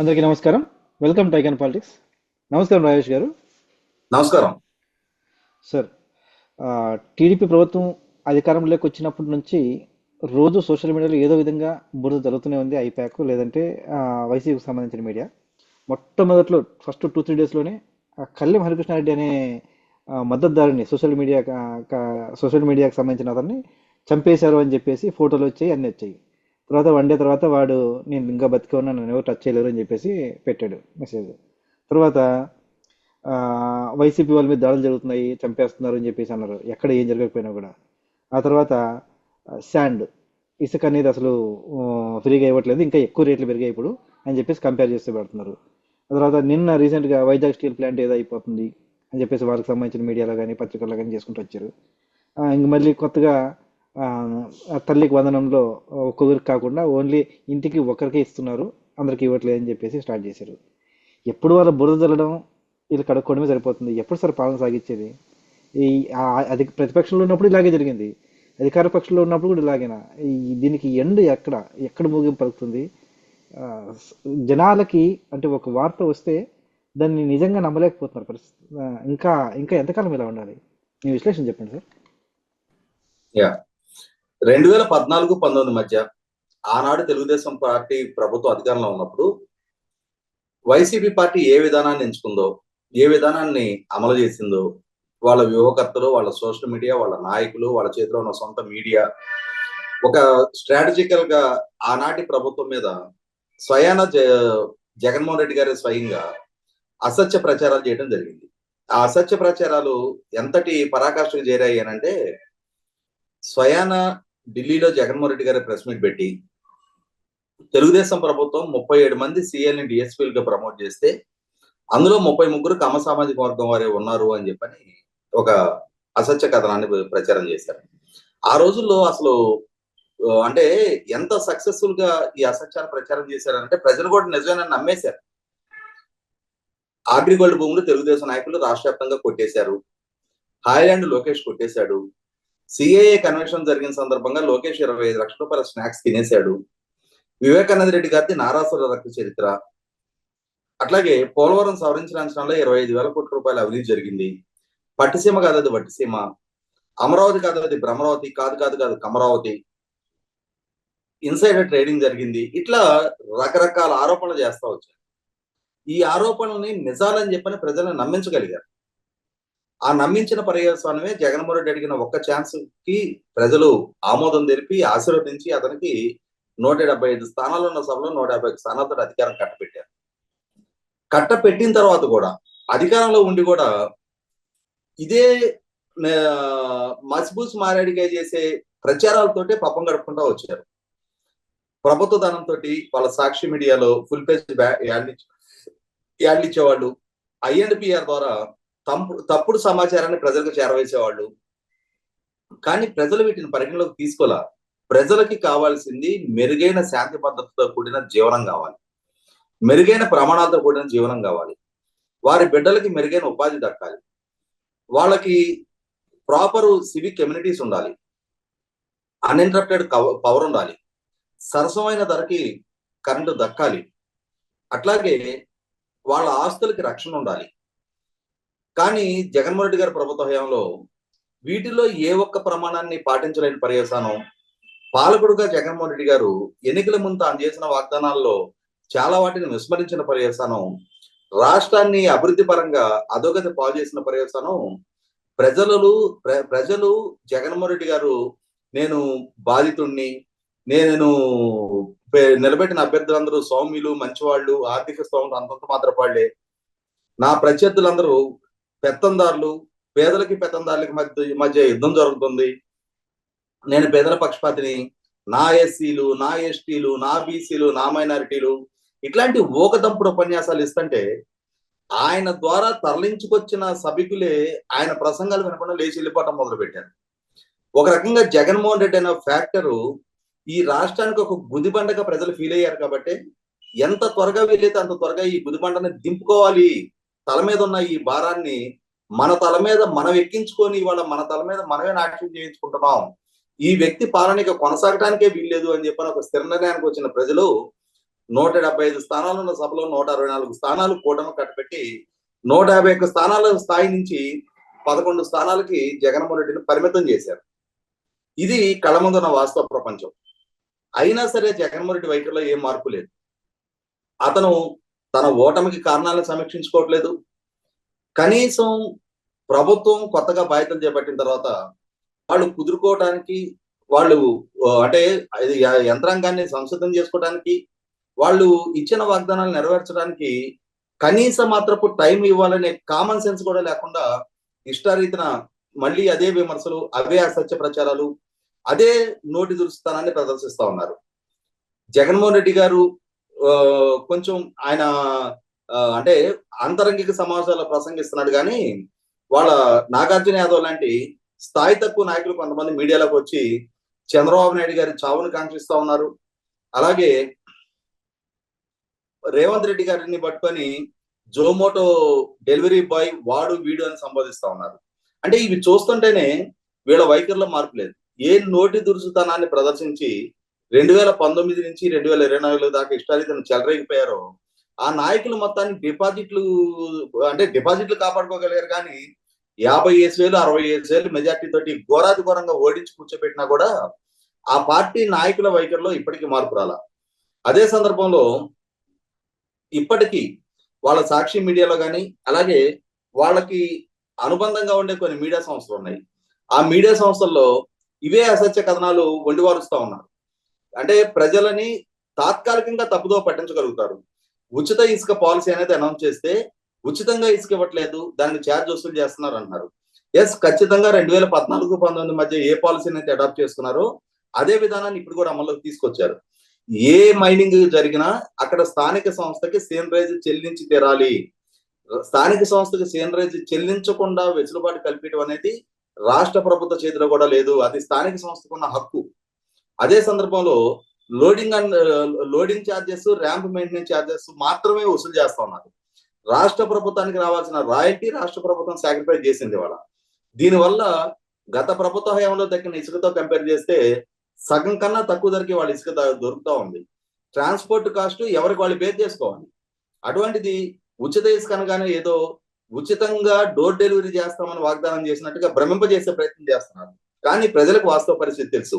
అందరికీ నమస్కారం. Welcome to icon politics నమస్కారం రాజేష్ గారు. నమస్కారం. సార్ టీడీపీ ప్రభుత్వం అధికారంలోకి వచ్చినప్పటి నుంచి రోజు సోషల్ మీడియాలో ఏదో విధంగా బురద జరుగుతూనే ఉంది ఐపాక్ లేదంటే వైసీపీకి సంబంధించిన మీడియా. మొట్టమొదట్లో ఫస్ట్ టూ త్రీ డేస్లోనే కళ్యాణ్ హరికృష్ణారెడ్డి అనే మద్దతుదారుని సోషల్ మీడియా సోషల్ మీడియాకి సంబంధించిన అతన్ని చంపేశారు అని చెప్పేసి ఫోటోలు వచ్చాయి అన్నీ వచ్చాయి. తర్వాత వన్ డే తర్వాత వాడు నేను ఇంకా బతికే ఉన్నా నన్ను ఎవరు టచ్ చేయలేరు అని చెప్పేసి పెట్టాడు మెసేజ్. తర్వాత వైసీపీ వాళ్ళ మీద దాడులు జరుగుతున్నాయి చంపేస్తున్నారు అని చెప్పేసి అన్నారు. ఎక్కడ ఏం జరగకపోయినా కూడా. ఆ తర్వాత శాండ్ ఇసుక అనేది అసలు ఫ్రీగా ఇవ్వట్లేదు ఇంకా ఎక్కువ రేట్లు పెరిగాయి ఇప్పుడు అని చెప్పేసి కంపేర్ చేస్తూ పెడుతున్నారు. ఆ తర్వాత నిన్న రీసెంట్గా వైజాగ్ స్టీల్ ప్లాంట్ ఏదో అయిపోతుంది అని చెప్పేసి వాళ్ళకి సంబంధించిన మీడియాలో కానీ పత్రికల్లో కానీ చేసుకుంటూ వచ్చారు. ఇంక మళ్ళీ కొత్తగా తల్లికి వందనంలో ఒక్కొక్కరికి కాకుండా ఓన్లీ ఇంటికి ఒక్కరికే ఇస్తున్నారు అందరికి ఇవ్వట్లేదు అని చెప్పేసి స్టార్ట్ చేశారు. ఎప్పుడు వాళ్ళ బురద జల్లడం వీళ్ళు కడుక్కోవడమే సరిపోతుంది. ఎప్పుడు సార్ పాలన సాగించేది? ఈ అది ప్రతిపక్షంలో ఉన్నప్పుడు ఇలాగే జరిగింది. అధికార పక్షంలో ఉన్నప్పుడు కూడా ఇలాగేనా? ఈ దీనికి ఎండ్ ఎక్కడ? ఎక్కడ ముగింపు పలుకుతుంది? జనాలకి అంటే ఒక వార్త వస్తే దాన్ని నిజంగా నమ్మలేకపోతున్నారు పరిస్థితి. ఇంకా ఇంకా ఎంతకాలం ఇలా ఉండాలి? మీ విశ్లేషణ చెప్పండి సార్. యా రెండు వేల పద్నాలుగు పంతొమ్మిది మధ్య ఆనాడు తెలుగుదేశం పార్టీ ప్రభుత్వం అధికారంలో ఉన్నప్పుడు వైసీపీ పార్టీ ఏ విధానాన్ని ఎంచుకుందో ఏ విధానాన్ని అమలు చేసిందో వాళ్ళ వ్యూహకర్తలు వాళ్ళ సోషల్ మీడియా వాళ్ళ నాయకులు వాళ్ళ చేతిలో ఉన్న సొంత మీడియా ఒక స్ట్రాటజికల్గా ఆనాటి ప్రభుత్వం మీద స్వయాన జ జగన్మోహన్ రెడ్డి గారి స్వయంగా అసత్య ప్రచారాలు చేయడం జరిగింది. ఆ అసత్య ప్రచారాలు ఎంతటి పరాకాష్ఠకు చేరాయి అని అంటే స్వయాన ఢిల్లీలో జగన్మోహన్ రెడ్డి గారి ప్రెస్ మీట్ పెట్టి తెలుగుదేశం ప్రభుత్వం ముప్పై ఏడు మంది సీఎల్ని డిఎస్పీలుగా ప్రమోట్ చేస్తే అందులో ముప్పై ముగ్గురు కమ సామాజిక వర్గం వారే ఉన్నారు అని చెప్పని ఒక అసత్య కథనాన్ని ప్రచారం చేశారు. ఆ రోజుల్లో అసలు అంటే ఎంత సక్సెస్ఫుల్గా ఈ అసత్యాలు ప్రచారం చేశారంటే ప్రజలు కూడా నిజమైన నమ్మేశారు. గోల్డ్ భూములు తెలుగుదేశం నాయకులు రాష్ట్ర వ్యాప్తంగా కొట్టేశారు. హాయ్లాండ్ లోకేష్ కొట్టేశాడు. సిఏఏ కన్వెన్షన్ జరిగిన సందర్భంగా లోకేష్ ఇరవై ఐదు లక్షల రూపాయల స్నాక్స్ తినేశాడు. వివేకానంద రెడ్డి గారిది నారాసుర రక్త చరిత్ర. అట్లాగే పోలవరం సవరించిన అంచనాలో ఇరవై ఐదు వేల కోట్ల రూపాయల అవినీతి జరిగింది. పట్టిసీమ కాదు అది వట్టిసీమ. అమరావతి కాదు అది భ్రమరావతి కాదు కాదు కాదు కమరావతి. ఇన్సైడర్ ట్రేడింగ్ జరిగింది. ఇట్లా రకరకాల ఆరోపణలు చేస్తా వచ్చారు. ఈ ఆరోపణల్ని నిజాలని చెప్పని ప్రజలను నమ్మించగలిగారు. ఆ నమ్మించిన పర్యవసానమే జగన్మోహన్ రెడ్డి అడిగిన ఒక్క ఛాన్స్కి ప్రజలు ఆమోదం తెలిపి ఆశీర్వదించి అతనికి నూట డెబ్బై ఐదు స్థానాలు ఉన్న సభలో నూట యాభై స్థానాలతో అధికారం కట్టపెట్టారు కట్టపెట్టిన తర్వాత కూడా అధికారంలో ఉండి కూడా ఇదే మస్బూస్ మారేడిగా చేసే ప్రచారాలతోటే పప్పం గడుపుకుంటా వచ్చారు. ప్రభుత్వ ధనంతో వాళ్ళ సాక్షి మీడియాలో ఫుల్ పేజ్ యాడ్లు ఇచ్చే- యాడ్ ఇచ్చేవాళ్ళు ఐఎన్పిఆర్ ద్వారా తప్పుడు తప్పుడు సమాచారాన్ని ప్రజలకు చేరవేసేవాళ్ళు. కానీ ప్రజలు వీటిని పరిగణలోకి తీసుకోలే. ప్రజలకి కావాల్సింది మెరుగైన శాంతి భద్రతతో కూడిన జీవనం కావాలి. మెరుగైన ప్రమాణాలతో కూడిన జీవనం కావాలి. వారి బిడ్డలకి మెరుగైన ఉపాధి దక్కాలి. వాళ్ళకి ప్రాపర్ సివిక్ కమ్యూనిటీస్ ఉండాలి. అన్ఇంటరప్టెడ్ పవర్ ఉండాలి. సరసమైన ధరకి కరెంటు దక్కాలి. అట్లాగే వాళ్ళ ఆస్తులకి రక్షణ ఉండాలి. కానీ జగన్మోహన్ రెడ్డి గారి ప్రభుత్వ హయాంలో వీటిలో ఏ ఒక్క ప్రమాణాన్ని పాటించలేని పర్యవసానం పాలకుడుగా జగన్మోహన్ రెడ్డి గారు ఎన్నికల ముందు తాను చేసిన వాగ్దానాల్లో చాలా వాటిని విస్మరించిన పర్యవసానం రాష్ట్రాన్ని అభివృద్ధి పరంగా అధోగతి పాలు చేసిన పర్యవసానం ప్రజలు ప్ర- ప్రజలు జగన్మోహన్ రెడ్డి గారు నేను బాధితుణ్ణి నేను నిలబెట్టిన అభ్యర్థులందరూ సౌమ్యులు మంచివాళ్ళు ఆర్థిక స్తోమత అంతంత మాత్రం వాళ్ళే నా ప్రత్యర్థులందరూ పెత్తందారులు పేదలకి పెత్తందారులకి మధ్య మధ్య యుద్ధం జరుగుతుంది. నేను పేదల పక్షపాతిని నా ఎస్సీలు నా ఎస్టీలు నా బీసీలు నా మైనారిటీలు ఇట్లాంటి ఊకదంపుడు ఉపన్యాసాలు ఇస్తుంటే ఆయన ద్వారా తరలించుకొచ్చిన సభికులే ఆయన ప్రసంగాలు వినకుండా లేచి వెళ్ళిపోవటం మొదలు పెట్టారు ఒక రకంగా జగన్మోహన్ రెడ్డి అనే ఫ్యాక్టరు ఈ రాష్ట్రానికి ఒక గుదిబండగా ప్రజలు ఫీల్ అయ్యారు కాబట్టి ఎంత త్వరగా వీలైతే అంత త్వరగా ఈ గుదిబండని దింపుకోవాలి తల మీద ఉన్న ఈ భారాన్ని మన తల మీద మనం ఎక్కించుకొని ఇవాళ మన తల మీద మనమే నాట్యం చేయించుకుంటున్నాం. ఈ వ్యక్తి పాలన ఇక కొనసాగడానికే వీల్లేదు అని చెప్పని ఒక స్థిర నిర్ణయానికి వచ్చిన ప్రజలు నూట డెబ్బై ఐదు స్థానాలు ఉన్న సభలో నూట అరవై నాలుగు స్థానాలు కూటమి కట్టబెట్టి నూట యాభై ఒక్క స్థానాల స్థాయి నుంచి పదకొండు స్థానాలకి జగన్మోహన్ రెడ్డిని పరిమితం చేశారు. ఇది కళ్ళ ముందున్న వాస్తవ ప్రపంచం. అయినా సరే జగన్మోహన్ రెడ్డి వైఖరిలో ఏం మార్పు లేదు. అతను తన ఓటమికి కారణాలను సమీక్షించుకోవట్లేదు. కనీసం ప్రభుత్వం కొత్తగా బాధ్యతలు చేపట్టిన తర్వాత వాళ్ళు కుదురుకోవడానికి వాళ్ళు అంటే యంత్రాంగాన్ని సంసిద్ధం చేసుకోవడానికి వాళ్ళు ఇచ్చిన వాగ్దానాలు నెరవేర్చడానికి కనీస మాత్రపు టైం ఇవ్వాలనే కామన్ సెన్స్ కూడా లేకుండా ఇష్టారీతిన మళ్ళీ అదే విమర్శలు అవే అసత్య ప్రచారాలు అదే నోటి దురుస్తానాన్ని ప్రదర్శిస్తా ఉన్నారు. జగన్మోహన్ రెడ్డి గారు కొంచెం ఆయన అంటే అంతరంగిక సమావేశాల్లో ప్రసంగిస్తున్నాడు కానీ వాళ్ళ నాగార్జున యాదవ్ లాంటి స్థాయి తక్కువ నాయకులు కొంతమంది మీడియాలోకి వచ్చి చంద్రబాబు నాయుడు గారి చావును కాంక్షిస్తా ఉన్నారు. అలాగే రేవంత్ రెడ్డి గారిని పట్టుకొని జోమోటో డెలివరీ బాయ్ వాడు వీడు అని సంబోధిస్తా ఉన్నారు. అంటే ఇవి చూస్తుంటేనే వీళ్ళ వైఖరిలో మార్పు లేదు. ఏ నోటి దురుసుతనాన్ని ప్రదర్శించి రెండు వేల పంతొమ్మిది నుంచి రెండు వేల ఇరవై నాలుగు దాకా ఇష్టారీతను చెలరేగిపోయారో. ఆ నాయకులు మొత్తాన్ని డిపాజిట్లు అంటే డిపాజిట్లు కాపాడుకోగలిగారు కానీ యాభై ఏసు వేలు అరవై ఏసు వేలు మెజార్టీ తోటి ఘోరాది ఘోరంగా ఓడించి కూర్చోబెట్టినా కూడా ఆ పార్టీ నాయకుల వైఖరిలో ఇప్పటికీ మార్పు రాల. అదే సందర్భంలో ఇప్పటికీ వాళ్ళ సాక్షి మీడియాలో కానీ అలాగే వాళ్ళకి అనుబంధంగా ఉండే కొన్ని మీడియా సంస్థలు ఉన్నాయి. ఆ మీడియా సంస్థల్లో ఇవే అసత్య కథనాలు వండివారుస్తా ఉన్నారు. అంటే ప్రజలని తాత్కాలికంగా తప్పుదో పట్టించగలుగుతారు. ఉచిత ఇసుక పాలసీ అనేది అనౌన్స్ చేస్తే ఉచితంగా ఇసుక ఇవ్వట్లేదు దానికి ఛార్జ్ వసూలు చేస్తున్నారు అన్నారు ఎస్ ఖచ్చితంగా రెండు వేల పద్నాలుగు పంతొమ్మిది మధ్య ఏ పాలసీని అయితే అడాప్ట్ చేసుకున్నారో అదే విధానాన్ని ఇప్పుడు కూడా అమల్లోకి తీసుకొచ్చారు. ఏ మైనింగ్ జరిగినా అక్కడ స్థానిక సంస్థకి సేనరైజ్ చెల్లించి తీరాలి. స్థానిక సంస్థకి సేనరైజ్ చెల్లించకుండా వెసులుబాటు కల్పించడం అనేది రాష్ట్ర ప్రభుత్వ చేతిలో కూడా లేదు. అది స్థానిక సంస్థకు ఉన్న హక్కు. అదే సందర్భంలో loading and loading charges ramp maintenance charges మాత్రమే వసూలు చేస్తా ఉన్నారు. రాష్ట్ర ప్రభుత్వానికి రావాల్సిన రాయల్టీ రాష్ట్ర ప్రభుత్వం సాక్రిఫైస్ చేసింది వాళ్ళ దీనివల్ల గత ప్రభుత్వ హయాంలో దక్కిన ఇసుకతో కంపేర్ చేస్తే సగం కన్నా తక్కువ ధరకి వాళ్ళ ఇసుక దొరుకుతూ ఉంది. ట్రాన్స్పోర్ట్ కాస్ట్ ఎవరికి వాళ్ళు పే చేసుకోవాలి? అటువంటిది ఉచిత ఇసుక అనగానే ఏదో ఉచితంగా డోర్ డెలివరీ చేస్తామని వాగ్దానం చేసినట్టుగా భ్రమింపజేసే ప్రయత్నం చేస్తున్నారు. కానీ ప్రజలకు వాస్తవ పరిస్థితి తెలుసు.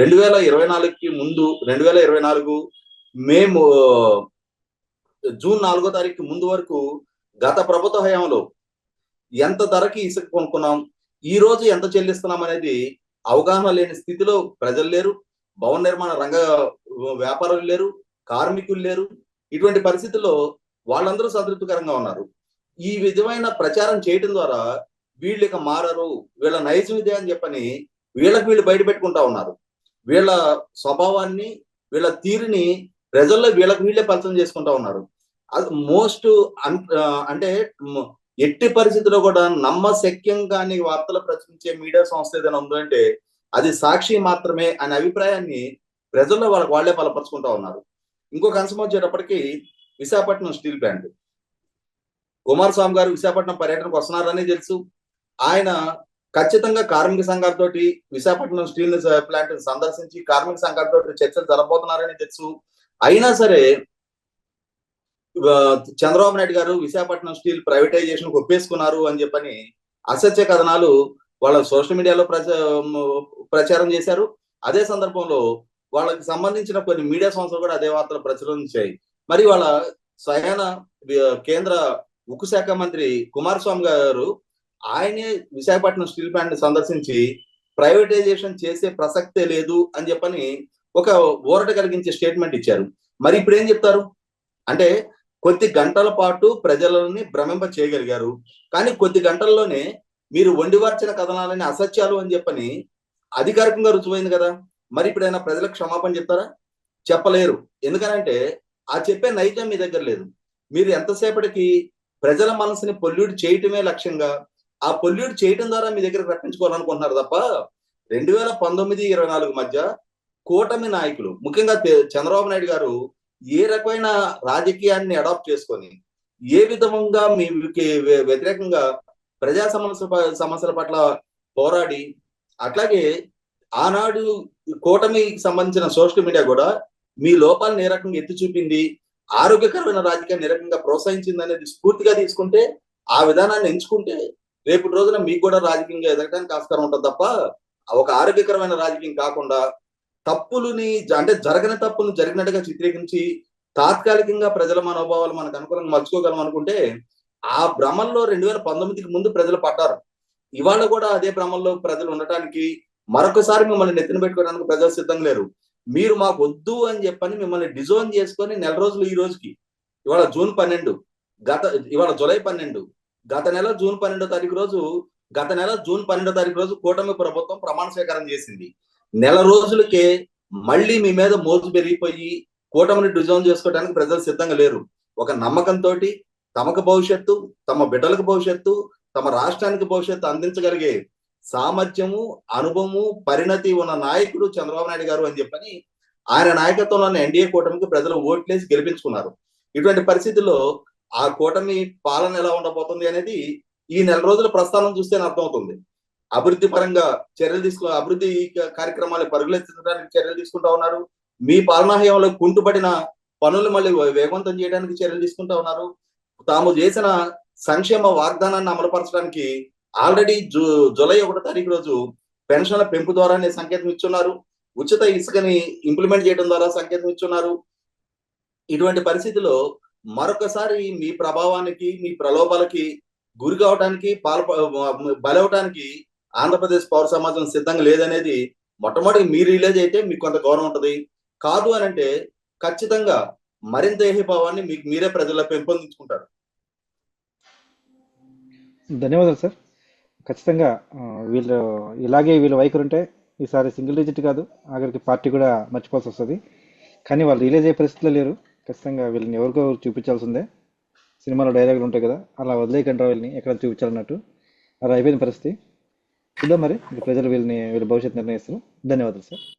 రెండు వేల ఇరవై నాలుగుకి ముందు రెండు వేల ఇరవై నాలుగు మేము జూన్ నాలుగో తారీఖు ముందు వరకు గత ప్రభుత్వ హయాంలో ఎంత ధరకి ఇసుక కొనుక్కున్నాం ఈ రోజు ఎంత చెల్లిస్తున్నాం అనేది అవగాహన లేని స్థితిలో ప్రజలు లేరు భవన నిర్మాణ రంగ వ్యాపారులు లేరు కార్మికులు లేరు. ఇటువంటి పరిస్థితుల్లో వాళ్ళందరూ సంతృప్తికరంగా ఉన్నారు. ఈ విధమైన ప్రచారం చేయటం ద్వారా వీళ్ళు ఇక మారరు వీళ్ళ నైజం ఇదే అని చెప్పని వీళ్ళకి వీళ్ళు బయట పెట్టుకుంటా ఉన్నారు. వీళ్ళ స్వభావాన్ని వీళ్ళ తీరుని ప్రజల్లో వీళ్ళకి వీళ్ళే పరిచయం చేసుకుంటా ఉన్నారు. అది మోస్ట్ అంటే ఎట్టి పరిస్థితిలో కూడా నమ్మశక్యం కాని వార్తలు ప్రచురించే మీడియా సంస్థ ఏదైనా ఉందంటే అది సాక్షి మాత్రమే అనే అభిప్రాయాన్ని ప్రజల్లో వాళ్ళకి వాళ్ళే బలపరుచుకుంటా ఉన్నారు. ఇంకొక అంశం వచ్చేటప్పటికి విశాఖపట్నం స్టీల్ ప్లాంట్. కుమారస్వామి గారు విశాఖపట్నం పర్యటనకు వస్తున్నారని తెలుసు. ఆయన ఖచ్చితంగా కార్మిక సంఘాలతో విశాఖపట్నం స్టీల్ ప్లాంట్ సందర్శించి కార్మిక సంఘాలతో చర్చలు జరగబోతున్నారని తెలుసు. అయినా సరే చంద్రబాబు నాయుడు గారు విశాఖపట్నం స్టీల్ ప్రైవేటైజేషన్ ఒప్పేసుకున్నారు అని చెప్పని అసత్య కథనాలు వాళ్ళ సోషల్ మీడియాలో ప్రచ ప్రచారం చేశారు. అదే సందర్భంలో వాళ్ళకి సంబంధించిన కొన్ని మీడియా సంస్థలు కూడా అదే వార్తలు ప్రచురించాయి. మరి వాళ్ళ స్వయాన కేంద్ర ఉక్కు శాఖ మంత్రి కుమారస్వామి గారు ఆయనే విశాఖపట్నం స్టీల్ ప్లాంట్ సందర్శించి ప్రైవేటైజేషన్ చేసే ప్రసక్తే లేదు అని చెప్పని ఒక ఊరట కలిగించే స్టేట్మెంట్ ఇచ్చారు. మరి ఇప్పుడు ఏం చెప్తారు? అంటే కొద్ది గంటల పాటు ప్రజలని భ్రమింప చేయగలిగారు. కానీ కొద్ది గంటల్లోనే మీరు వండివార్చిన కథనాలని అసత్యాలు అని చెప్పని అధికారికంగా రుజువైంది కదా. మరి ఇప్పుడైనా ప్రజలకు క్షమాపణ చెప్తారా? చెప్పలేరు. ఎందుకనంటే ఆ చెప్పే నైజం మీ దగ్గర లేదు. మీరు ఎంతసేపటికి ప్రజల మనసుని పొల్యూట్ చేయటమే లక్ష్యంగా ఆ పొల్యూట్ చేయడం ద్వారా మీ దగ్గరకు రప్పించుకోవాలనుకుంటున్నారు తప్ప రెండు వేల పంతొమ్మిది ఇరవై నాలుగు మధ్య కూటమి నాయకులు ముఖ్యంగా చంద్రబాబు నాయుడు గారు ఏ రకమైన రాజకీయాన్ని అడాప్ట్ చేసుకొని ఏ విధంగా మీకు వ్యతిరేకంగా ప్రజా సమస్య సమస్యల పట్ల పోరాడి అట్లాగే ఆనాడు కూటమికి సంబంధించిన సోషల్ మీడియా కూడా మీ లోపాలను ఏ రకంగా ఎత్తి చూపింది ఆరోగ్యకరమైన రాజకీయాన్ని ఏ రకంగా ప్రోత్సహించింది అనేది స్ఫూర్తిగా తీసుకుంటే ఆ విధానాన్ని ఎంచుకుంటే రేపు రోజున మీకు కూడా రాజకీయంగా ఎదగడానికి ఆస్కారం ఉంటుంది తప్ప ఒక ఆరోగ్యకరమైన రాజకీయం కాకుండా తప్పులని అంటే జరగని తప్పులు జరిగినట్టుగా చిత్రీకరించి తాత్కాలికంగా ప్రజల మనోభావాలు మనకు అనుకూలంగా మలుచుకోగలం అనుకుంటే ఆ భ్రమంలో రెండు వేల పంతొమ్మిదికి ముందు ప్రజలు పడ్డారు. ఇవాళ కూడా అదే భ్రమంలో ప్రజలు ఉండటానికి మరొకసారి మిమ్మల్ని నెత్తిన పెట్టుకోవడానికి ప్రజలు సిద్ధంగా లేరు. మీరు మాకు వద్దు అని చెప్పని మిమ్మల్ని డిజోన్ చేసుకొని నెల రోజులు ఈ రోజుకి ఇవాళ జూన్ పన్నెండు గత ఇవాళ జూలై పన్నెండు గత నెల జూన్ పన్నెండో తారీఖు రోజు గత నెల జూన్ పన్నెండో తారీఖు రోజు కూటమి ప్రభుత్వం ప్రమాణ స్వీకారం చేసింది. నెల రోజులకే మళ్ళీ మీ మీద మోజు పెరిగిపోయి కూటమిని డిజైన్ చేసుకోవడానికి ప్రజలు సిద్ధంగా లేరు. ఒక నమ్మకంతో తమకు భవిష్యత్తు తమ బిడ్డలకు భవిష్యత్తు తమ రాష్ట్రానికి భవిష్యత్తు అందించగలిగే సామర్థ్యము అనుభవము పరిణతి ఉన్న నాయకుడు చంద్రబాబు నాయుడు గారు అని చెప్పని ఆయన నాయకత్వంలోని ఎన్డీఏ కూటమికి ప్రజలు ఓట్లేసి గెలిపించుకున్నారు. ఇటువంటి పరిస్థితుల్లో ఆ కూటమి పాలన ఎలా ఉండబోతుంది అనేది ఈ నెల రోజుల ప్రస్థానం చూస్తేనే అర్థమవుతుంది. అభివృద్ధి పరంగా చర్యలు తీసుకు అభివృద్ధి కార్యక్రమాలు పరుగులెత్తడానికి చర్యలు తీసుకుంటా ఉన్నారు. మీ పాలనాహయంలో కుంటుపడిన పనులు మళ్ళీ వేగవంతం చేయడానికి చర్యలు తీసుకుంటా ఉన్నారు. తాము చేసిన సంక్షేమ వాగ్దానాన్ని అమలుపరచడానికి ఆల్రెడీ జూ జూలై ఒకటో తారీఖు రోజు పెన్షన్ల పెంపు ద్వారానే సంకేతం ఇచ్చున్నారు. ఉచిత ఇసుకని ఇంప్లిమెంట్ చేయడం ద్వారా సంకేతం ఇచ్చున్నారు. ఇటువంటి పరిస్థితిలో మరొకసారి మీ ప్రభావానికి మీ ప్రలోభాలకి గురి కావడానికి పాల్ప బలవటానికి ఆంధ్రప్రదేశ్ పౌర సమాజం సిద్ధంగా లేదనేది మొట్టమొదటి మీరు రిలీజ్ అయితే మీకు కొంత గౌరవం ఉంటుంది. కాదు అని అంటే ఖచ్చితంగా మరింత ఏహీభావాన్ని మీకు మీరే ప్రజల్లో పెంపొందించుకుంటారు. ధన్యవాదాలు సార్. ఖచ్చితంగా వీళ్ళు ఇలాగే వీళ్ళ వైఖరు ఉంటే ఈసారి సింగిల్ డిజిట్ కాదు ఆఖరికి పార్టీ కూడా మర్చిపోవాల్సి వస్తుంది. కానీ వాళ్ళు రిలీజ్ అయ్యే పరిస్థితిలో లేరు. ఖచ్చితంగా వీళ్ళని ఎవరికో చూపించాల్సిందే. సినిమాలో డైలాగులు ఉంటాయి కదా అలా వదిలేయకండి వీళ్ళని ఎక్కడ చూపించాలన్నట్టు. అలా అయిపోయిన పరిస్థితి. చూద్దాం మరి ప్రజలు వీళ్ళని వీళ్ళ భవిష్యత్తు నిర్ణయిస్తారు. ధన్యవాదాలు సార్.